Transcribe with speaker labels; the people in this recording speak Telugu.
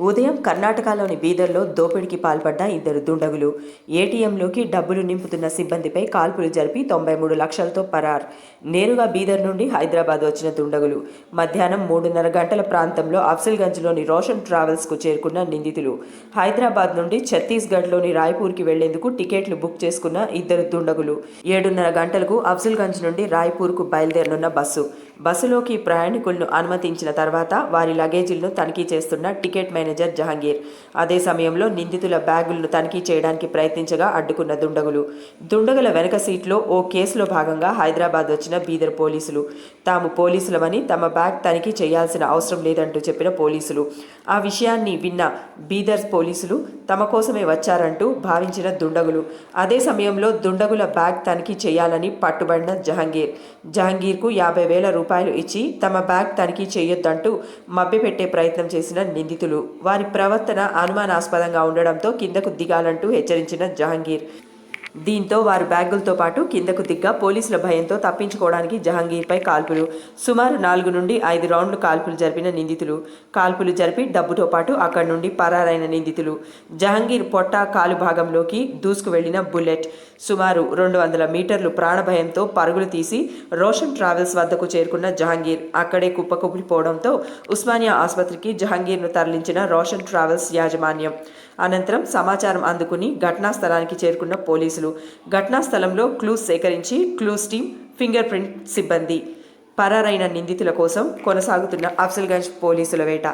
Speaker 1: ఉదయం కర్ణాటకలోని బీదర్లో దోపిడీకి పాల్పడ్డ ఇద్దరు దుండగులు. ఏటీఎంలోకి డబ్బులు నింపుతున్న సిబ్బందిపై కాల్పులు జరిపి తొంభై మూడు లక్షలతో పరార్. నేరుగా బీదర్ నుండి హైదరాబాద్ వచ్చిన దుండగులు. మధ్యాహ్నం మూడున్నర గంటల ప్రాంతంలో అఫ్జల్గంజ్లోని రోషన్ ట్రావెల్స్కు చేరుకున్న నిందితులు. హైదరాబాద్ నుండి ఛత్తీస్గఢ్లోని రాయ్పూర్కి వెళ్ళేందుకు టికెట్లు బుక్ చేసుకున్న ఇద్దరు దుండగులు. ఏడున్నర గంటలకు అఫ్సల్గంజ్ నుండి రాయ్పూర్కు బయలుదేరనున్న బస్సు. బస్సులోకి ప్రయాణికులను అనుమతించిన తర్వాత వారి లగేజీలను తనిఖీ చేస్తున్న టికెట్ మేనేజర్ జహాంగీర్. అదే సమయంలో నిందితుల బ్యాగులను తనిఖీ చేయడానికి ప్రయత్నించగా అడ్డుకున్న దుండగులు. దుండగుల వెనక సీట్లో ఓ కేసులో భాగంగా హైదరాబాద్ వచ్చిన బీదర్ పోలీసులు. తాము పోలీసులమని తమ బ్యాగ్ తనిఖీ చేయాల్సిన అవసరం లేదంటూ చెప్పిన పోలీసులు. ఆ విషయాన్ని విన్న బీదర్ పోలీసులు తమ కోసమే వచ్చారంటూ భావించిన దుండగులు. అదే సమయంలో దుండగుల బ్యాగ్ తనిఖీ చేయాలని పట్టుబడిన జహాంగీర్. జహాంగీర్కు యాభై వేల రూపాయలు రూపాయలు ఇచ్చి తమ బ్యాగ్ తనిఖీ చేయొద్దంటూ మభ్యపెట్టే ప్రయత్నం చేసిన నిందితులు. వారి ప్రవర్తన అనుమానాస్పదంగా ఉండడంతో కిందకు దిగాలంటూ హెచ్చరించిన జహాంగీర్. దీంతో వారు బ్యాగులతో పాటు కిందకు దిగ్గా పోలీసుల భయంతో తప్పించుకోవడానికి జహాంగీర్పై కాల్పులు. సుమారు నాలుగు నుండి ఐదు రౌండ్లు కాల్పులు జరిపిన నిందితులు. కాల్పులు జరిపి డబ్బుతో పాటు అక్కడి నుండి పరారైన నిందితులు. జహాంగీర్ పొట్ట కాలు భాగంలోకి దూసుకు వెళ్ళిన బుల్లెట్. సుమారు రెండు వందల మీటర్లు ప్రాణభయంతో పరుగులు తీసి రోషన్ ట్రావెల్స్ వద్దకు చేరుకున్న జహాంగీర్ అక్కడే కుప్పకుప్పిపోవడంతో ఉస్మానియా ఆసుపత్రికి జహాంగీర్ను తరలించిన రోషన్ ట్రావెల్స్ యాజమాన్యం. అనంతరం సమాచారం అందుకుని ఘటనా స్థలానికి చేరుకున్న పోలీసులు ఘటనా స్థలంలో క్లూస్ సేకరించి క్లూస్ టీం ఫింగర్ ప్రింట్ సిబ్బంది. పరారైన నిందితుల కోసం కొనసాగుతున్న అఫ్జల్గంజ్ పోలీసుల వేట.